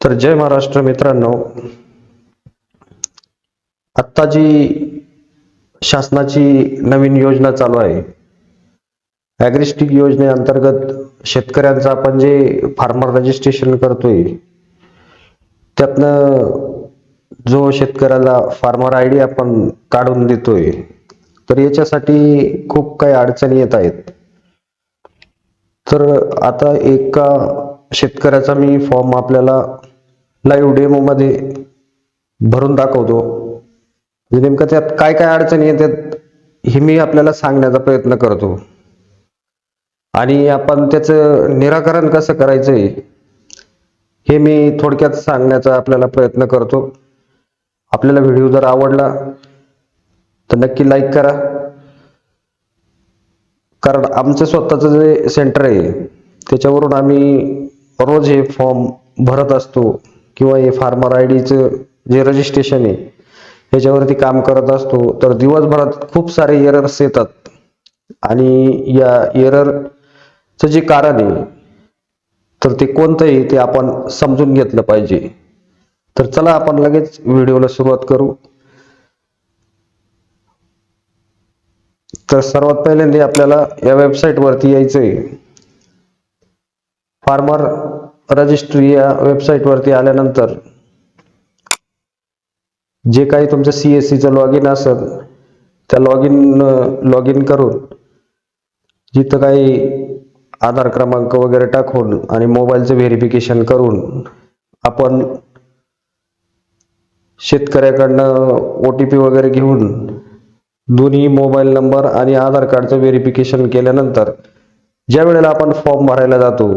तर जय महाराष्ट्र मित्रांनो. आत्ता जी शासनाची नवीन योजना चालू आहे. ॲग्रिस्टिक योजनेअंतर्गत शेतकऱ्यांचं आपण जे फार्मर रजिस्ट्रेशन करतोय त्यातनं जो शेतकऱ्याला फार्मर आय डी आपण काढून देतोय तर याच्यासाठी खूप काही अडचणी येत आहेत. तर आता एका शेतकऱ्याचा मी फॉर्म आपल्याला लाईव्ह डेमो मध्ये भरून दाखवतो. म्हणजे नेमकं त्यात काय काय अडचणी येतात हे मी आपल्याला सांगण्याचा प्रयत्न करतो. आणि आपण त्याचं निराकरण कसं करायचंय हे मी थोडक्यात सांगण्याचा आपल्याला प्रयत्न करतो. आपल्याला व्हिडिओ जर आवडला तर नक्की लाईक करा. कारण आमचं स्वतःचं जे सेंटर आहे त्याच्यावरून आम्ही रोज हे फॉर्म भरत असतो. किंवा हे फार्मर आय डीचं जे रजिस्ट्रेशन आहे याच्यावरती काम करत असतो तर दिवसभरात खूप सारे एरर्स येतात. आणि या एररचं जे कारण आहे तर ते कोणतं आहे ते आपण समजून घेतलं पाहिजे. तर चला आपण लगेच व्हिडिओला सुरुवात करू. तर सर्वात पहिल्यांदा आपल्याला या वेबसाईट वरती यायचंय. फार्मर रजिस्ट्री या वेबसाईटवरती आल्यानंतर जे काही तुमचं सी एस सीचं लॉग इन असेल त्या लॉग इन लॉग इन करून जिथं काही आधार क्रमांक वगैरे टाकून आणि मोबाईलचं व्हेरिफिकेशन करून आपण शेतकऱ्याकडनं ओ टी पी वगैरे घेऊन दोन्ही मोबाईल नंबर आणि आधार कार्डचं व्हेरिफिकेशन केल्यानंतर ज्या वेळेला आपण फॉर्म भरायला जातो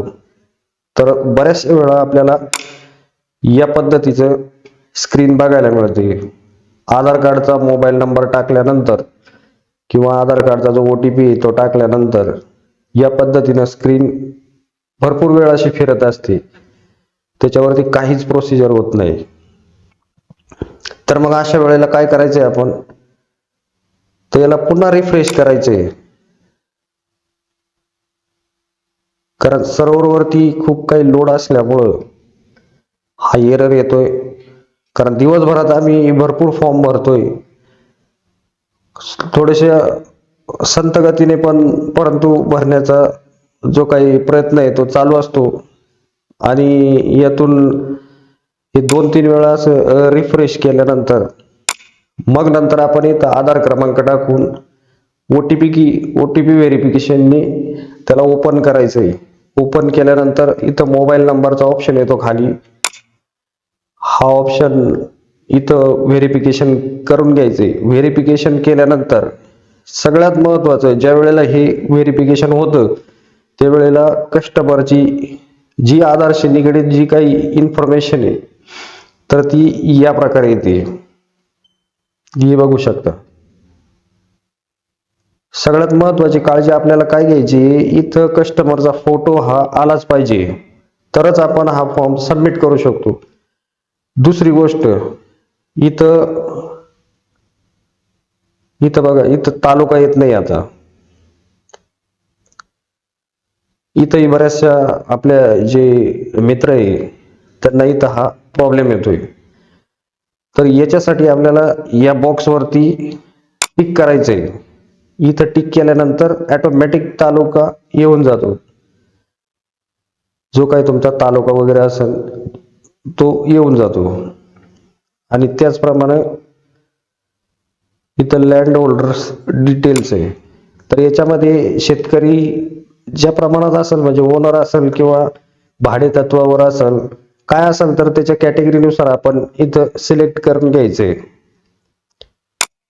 तर बऱ्याच वेळा आपल्याला या पद्धतीचं स्क्रीन बघायला मिळते. आधार कार्डचा मोबाईल नंबर टाकल्यानंतर किंवा आधार कार्डचा जो ओ टी पी तो टाकल्यानंतर या पद्धतीनं स्क्रीन भरपूर वेळ अशी फिरत असते. त्याच्यावरती काहीच प्रोसिजर होत नाही. तर मग अशा वेळेला काय करायचंय आपण? तर याला पुन्हा रिफ्रेश करायचंय. कारण सर्व्हरवरती खूप काही लोड असल्यामुळं हा एरर येतोय. कारण दिवसभरात आम्ही भरपूर फॉर्म भरतोय. थोडेसे संतगतीने पण परंतु भरण्याचा जो काही प्रयत्न आहे तो चालू असतो. आणि यातून हे दोन तीन वेळा असं रिफ्रेश केल्यानंतर मग नंतर आपण इथं आधार क्रमांक टाकून ओ टी पी की ओ टी पी व्हेरिफिकेशनने त्याला ओपन करायचं आहे ओपन केल्यानंतर इथं मोबाईल नंबरचा ऑप्शन येतो खाली. हा ऑप्शन इथं व्हेरिफिकेशन करून घ्यायचे. व्हेरिफिकेशन केल्यानंतर सगळ्यात महत्वाचं ज्या वेळेला हे व्हेरिफिकेशन होतं त्यावेळेला कस्टमरची जी आधारशी निगडीत जी काही इन्फॉर्मेशन आहे तर ती या प्रकारे येते. हे बघू शकता. सगळ्यात महत्वाची काळजी आपल्याला काय घ्यायची? इथं कस्टमरचा फोटो हा आलाच पाहिजे. तरच आपण हा फॉर्म सबमिट करू शकतो. दुसरी गोष्ट इथं इथं बघा इथं तालुका येत नाही आता. इथंही बऱ्याचशा आपल्या जे मित्र आहे त्यांना इथं हा प्रॉब्लेम येतोय. तर याच्यासाठी आपल्याला या बॉक्सवरती टिक आहे इथं टिक केल्यानंतर ऑटोमॅटिक तालुका येऊन जातो. जो काही तुमचा तालुका वगैरे असेल तो येऊन जातो. आणि त्याचप्रमाणे इथं लँड होल्डर्स डिटेल्स आहे. तर याच्यामध्ये शेतकरी ज्या प्रमाणात असेल म्हणजे ओनर असेल किंवा भाडे तत्वावर असेल काय असेल तर त्याच्या कॅटेगरीनुसार आपण इथं सिलेक्ट करून घ्यायचंय.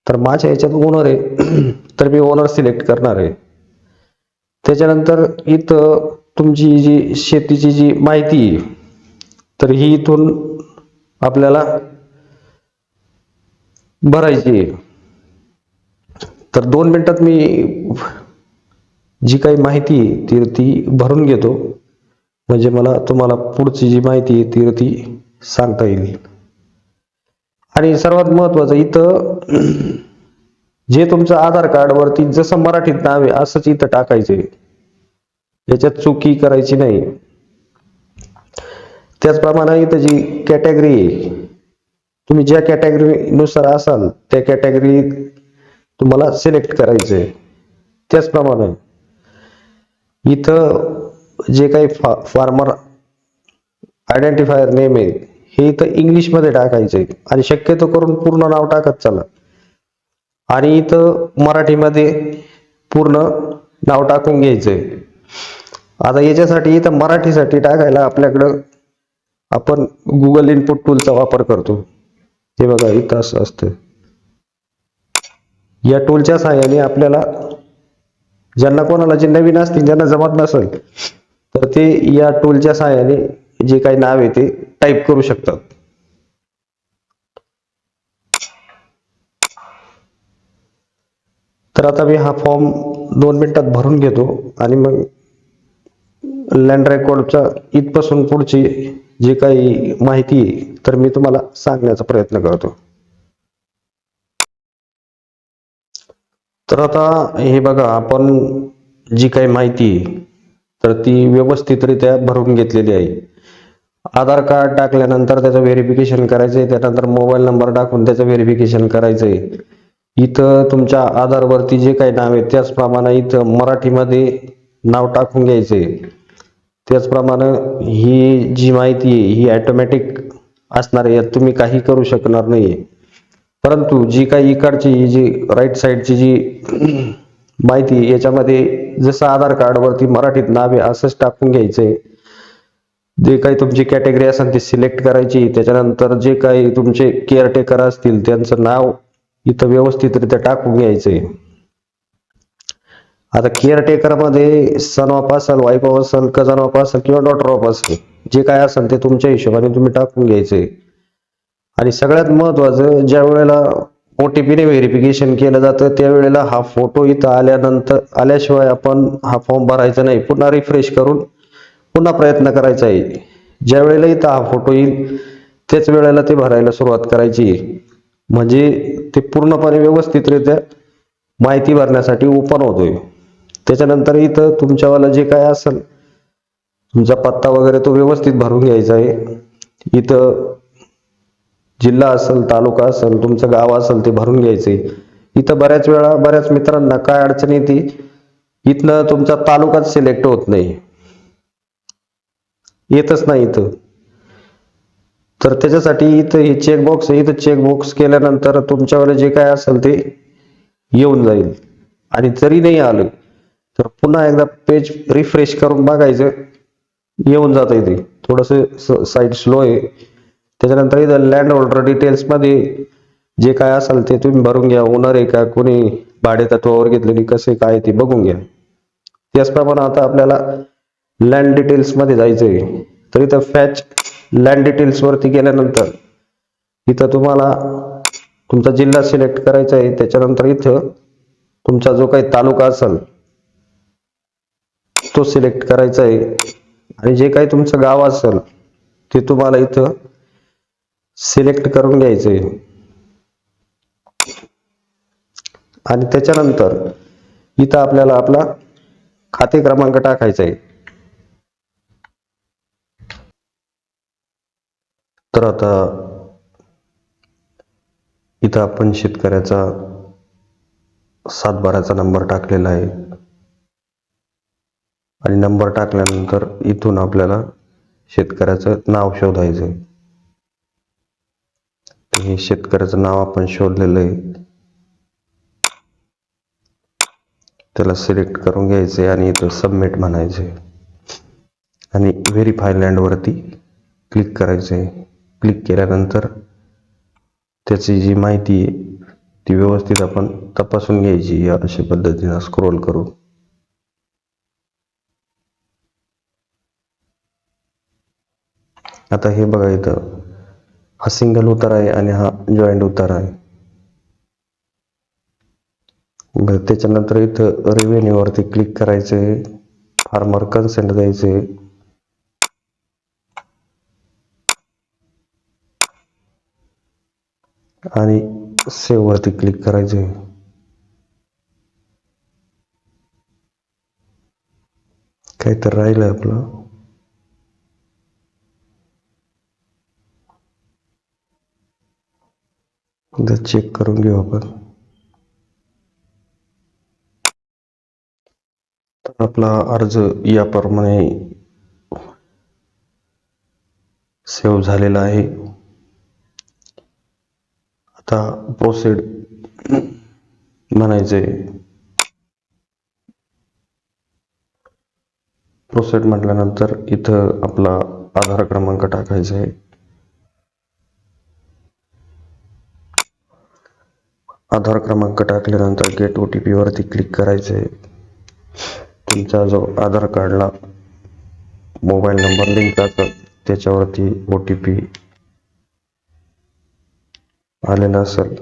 तर माझ्या याच्यात ओनर आहे तर मी ओनर सिलेक्ट करणार आहे. त्याच्यानंतर इथं तुमची जी शेतीची जी माहिती आहे तर ही इथून आपल्याला भरायची आहे. तर दोन मिनिटात मी जी काही माहिती ती ती भरून घेतो. म्हणजे मला तुम्हाला पुढची जी माहिती आहे ती ती सांगता येईल. आणि सर्वात महत्वाचं इथं जे तुमचं आधार कार्ड वरती जसं मराठीत नाव आहे असंच इथं टाकायचंय याच्यात चुकी करायची नाही. त्याचप्रमाणे इथं जी कॅटेगरी आहे तुम्ही ज्या कॅटेगरीनुसार असाल त्या कॅटेगरी तुम्हाला सिलेक्ट करायचं आहे त्याचप्रमाणे इथं जे काही फा फार्मर आयडेंटिफायर नेम आहे हे इथं इंग्लिशमध्ये टाकायचं आहे आणि शक्यतो करून पूर्ण नाव टाकत चला. आणि इथं मराठीमध्ये पूर्ण नाव टाकून घ्यायचंय. आता याच्यासाठी इथं मराठीसाठी टाकायला आपल्याकडं आपण गुगल इनपुट टूलचा वापर करतो. हे बघा इथं असं असतं या टूलच्या सहाय्याने आपल्याला ज्यांना कोणाला जे नवीन असतील ज्यांना जमत नसेल तर ते या टूलच्या सहाय्याने जे काही नाव आहे ते टाईप करू शकतात. तर आता मी हा फॉर्म दोन मिनिटात भरून घेतो आणि मग लँड रेकॉर्डच्या इथपासून पुढची जी काही माहिती तर मी तुम्हाला सांगण्याचा प्रयत्न करतो. तर आता हे बघा आपण जी काही माहिती तर ती व्यवस्थितरित्या भरून घेतलेली आहे. आधार कार्ड टाकल्यानंतर त्याचं व्हेरिफिकेशन करायचं आहे त्यानंतर मोबाईल नंबर टाकून त्याचं व्हेरिफिकेशन करायचं आहे इथं तुमच्या आधारवरती जे काही नाव आहे त्याचप्रमाणे इथं मराठीमध्ये नाव टाकून घ्यायचं. आहे त्याचप्रमाणे ही जी माहिती आहे ही ॲटोमॅटिक असणार आहे तुम्ही काही करू शकणार नाही आहे परंतु जी काही इकडची ही जी राईट साईडची जी माहिती याच्यामध्ये जसं आधार कार्डवरती मराठीत नाव आहे असंच टाकून घ्यायचंय. जे काही तुमची कॅटेगरी असेल ती सिलेक्ट करायची त्याच्यानंतर जे काही तुमचे केअरटेकर असतील त्यांचं नाव इथं व्यवस्थितरित्या टाकून घ्यायचंय. आता केअरटेकरमध्ये सन ऑफ असेल वाईफ ऑफ असेल कजन ऑफ असेल किंवा डॉटर ऑफ असेल जे काय असेल ते तुमच्या हिशोबाने तुम्ही टाकून घ्यायचंय. आणि सगळ्यात महत्वाचं ज्या वेळेला ओटीपीने व्हेरिफिकेशन केलं जातं त्यावेळेला हा फोटो इथं आल्यानंतर आल्याशिवाय आपण हा फॉर्म भरायचा नाही. पुन्हा रिफ्रेश करून पुन्हा प्रयत्न करायचा आहे. ज्या वेळेला इथं हा फोटो येईल त्याच वेळेला ते भरायला सुरुवात करायची म्हणजे ते पूर्णपणे व्यवस्थितरित्या माहिती भरण्यासाठी ओपन होतोय. त्याच्यानंतर इथं तुमच्यावाला जे काय असेल तुमचा पत्ता वगैरे तो व्यवस्थित भरून घ्यायचा आहे. इथं जिल्हा असेल तालुका असेल तुमचं गाव असेल ते भरून घ्यायचे इथं बऱ्याच वेळा बऱ्याच मित्रांना काय अडचण येते इथनं तुमचा तालुकाच सिलेक्ट होत नाही. येतच नाही इथं. तर त्याच्यासाठी इथं हे चेकबॉक्स आहे. इथं चेकबॉक्स केल्यानंतर तुमच्यावर जे काय असेल ते येऊन जाईल. आणि जरी नाही आलं तर पुन्हा एकदा पेज रिफ्रेश करून बघायचं. येऊन जात आहे ते. थोडंसं साईड स्लो आहे. त्याच्यानंतर इथं लँड होल्डर डिटेल्समध्ये जे काय असेल ते तुम्ही भरून घ्या. ओनर आहे का कोणी भाडे तत्वावर घेतलेली कसे काय ते बघून घ्या. त्याचप्रमाणे आता आपल्याला लँड डिटेल्समध्ये जायचं आहे. तर इथं फॅच लँड डिटेल्स वरती गेल्यानंतर इथं तुम्हाला तुमचा जिल्हा सिलेक्ट करायचा आहे. त्याच्यानंतर इथं तुमचा जो काही तालुका असेल तो सिलेक्ट करायचा आहे. आणि जे काही तुमचं गाव असेल ते तुम्हाला इथं सिलेक्ट करून घ्यायचं आहे. आणि त्याच्यानंतर इथं आपल्याला आपला खाते क्रमांक टाकायचा आहे. तर आता इथं आपण शेतकऱ्याचा सातबाराचा नंबर टाकलेला आहे. आणि नंबर टाकल्यानंतर इथून आपल्याला शेतकऱ्याचं नाव शोधायचं आहे हे शेतकऱ्याचं नाव आपण शोधलेलं आहे. त्याला सिलेक्ट करून घ्यायचं आहे आणि इथं सबमिट म्हणायचं आहे आणि व्हेरीफाय लँडवरती क्लिक करायचं आहे क्लिक केल्यानंतर त्याची जी माहिती आहे ती व्यवस्थित आपण तपासून घ्यायची या अशा पद्धतीनं स्क्रोल करू आता हे बघा इथं. हा सिंगल उतार आहे आणि हा जॉईंट उतार आहे. त्याच्यानंतर इथं रेव्हेन्यू वरती क्लिक करायचं आहे फार्मर कन्सेंट द्यायचंय. आणि सेव्हवरती क्लिक करायचे आहे. काही तर राहिलं आहे आपलं. एकदा चेक करून घेऊ आपण. तर आपला अर्ज याप्रमाणे सेव्ह झालेला आहे. आता प्रोसेड म्हणायचंय प्रोसेड म्हटल्यानंतर इथं आपला आधार क्रमांक टाकायचा आहे. आधार क्रमांक टाकल्यानंतर गेट ओ टी वरती क्लिक करायचंय तुमचा जो आधार कार्डला मोबाईल नंबर लिंक असेल त्याच्यावरती ओ टी पी आलेला असेल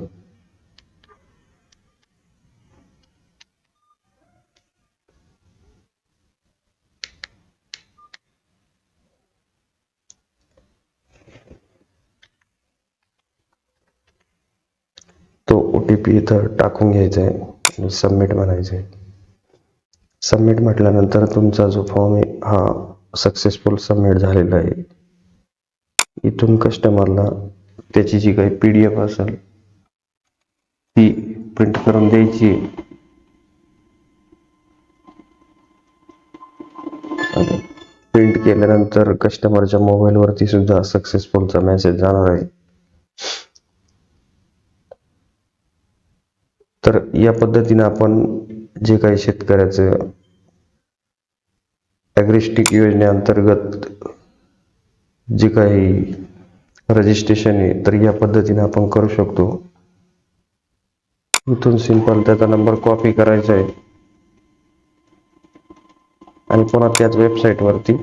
तो ओ टी पी इथं टाकून घ्यायचा आहे आणि सबमिट म्हणायचं आहे सबमिट म्हटल्यानंतर तुमचा जो फॉर्म आहे हा सक्सेसफुल सबमिट झालेला आहे. इथून कस्टमरला त्याची जी काही पी डी एफ असेल ती प्रिंट करून द्यायची. प्रिंट केल्यानंतर कस्टमरच्या मोबाईलवरती सुद्धा सक्सेसफुलचा मेसेज जाणार आहे. तर या पद्धतीने आपण जे काही शेतकऱ्याचं ॲग्रिस्टिक योजनेअंतर्गत जे काही रजिस्ट्रेशन आहे तर या पद्धतीने आपण करू शकतो. इथून सिंपल त्याचा नंबर कॉपी करायचा आहे. आणि पुन्हा त्याच वेबसाईट वरती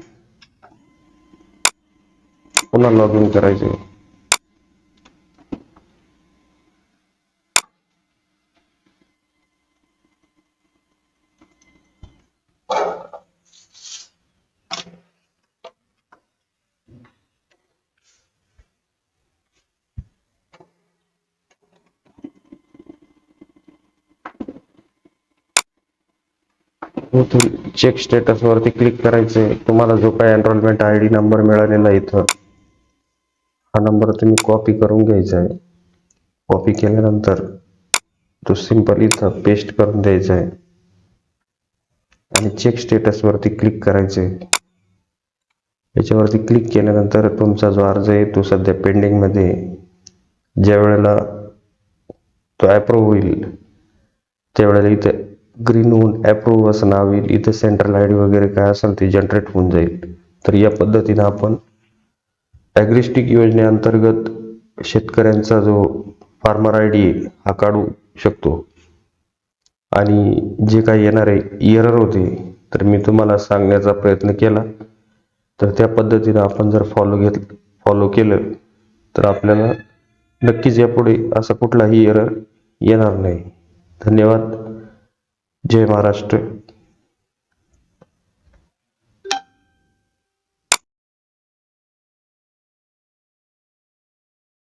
पुन्हा लॉग इन करायचं आहे. इथून चेक स्टेटस वरती क्लिक करायचंय. तुम्हाला जो काय एनरोलमेंट आय डी नंबर मिळालेला इथं हा नंबर तुम्ही कॉपी करून घ्यायचा आहे कॉपी केल्यानंतर तो सिंपल इथं पेस्ट करून द्यायचा आहे आणि चेक स्टेटस वरती क्लिक करायचंय. याच्यावरती क्लिक केल्यानंतर तुमचा जो अर्ज आहे तो सध्या पेंडिंगमध्ये ज्या वेळेला तो ॲप्रूव्ह होईल त्यावेळेला इथे ग्रीन होऊन ॲप्रूव्ह असं नाव येईल. इथे सेंट्रल आय डी वगैरे काय असेल ते जनरेट होऊन जाईल. तर या पद्धतीनं आपण ॲग्रिस्टिक योजनेअंतर्गत शेतकऱ्यांचा जो फार्मर आय डी हा काढू शकतो. आणि जे काही येणारे इयरर होते तर मी तुम्हाला सांगण्याचा प्रयत्न केला. तर त्या पद्धतीनं आपण जर फॉलो घेत फॉलो केलं तर आपल्याला नक्कीच यापुढे असा कुठलाही एरर येणार नाही. धन्यवाद. जय महाराष्ट्र.